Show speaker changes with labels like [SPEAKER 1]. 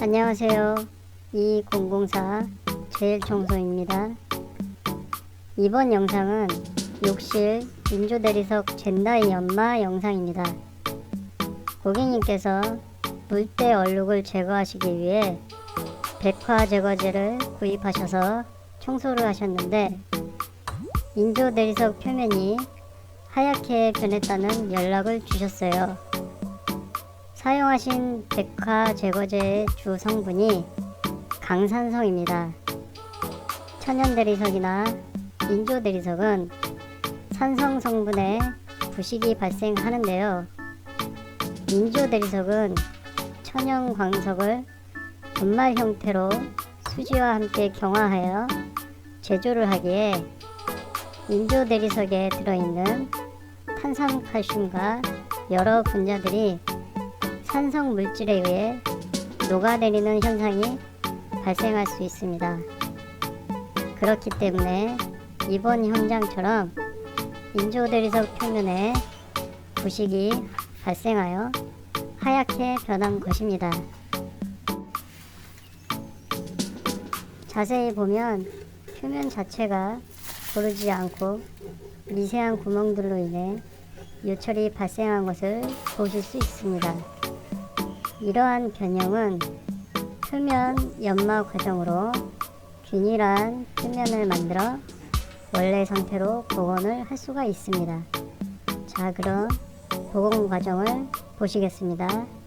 [SPEAKER 1] 안녕하세요. 2004 제일청소입니다. 이번 영상은 욕실 인조대리석 젠다이 연마 영상입니다. 고객님께서 물때 얼룩을 제거하시기 위해 백화 제거제를 구입하셔서 청소를 하셨는데 인조대리석 표면이 하얗게 변했다는 연락을 주셨어요. 사용하신 백화 제거제의 주 성분이 강산성입니다. 천연 대리석이나 인조 대리석은 산성 성분의 부식이 발생하는데요. 인조 대리석은 천연 광석을 분말 형태로 수지와 함께 경화하여 제조를 하기에 인조 대리석에 들어있는 탄산칼슘과 여러 분자들이 산성 물질에 의해 녹아내리는 현상이 발생할 수 있습니다. 그렇기 때문에 이번 현장처럼 인조대리석 표면에 부식이 발생하여 하얗게 변한 것입니다. 자세히 보면 표면 자체가 고르지 않고 미세한 구멍들로 인해 요철이 발생한 것을 보실 수 있습니다. 이러한 변형은 표면 연마 과정으로 균일한 표면을 만들어 원래 상태로 복원을 할 수가 있습니다. 자, 그럼 복원 과정을 보시겠습니다.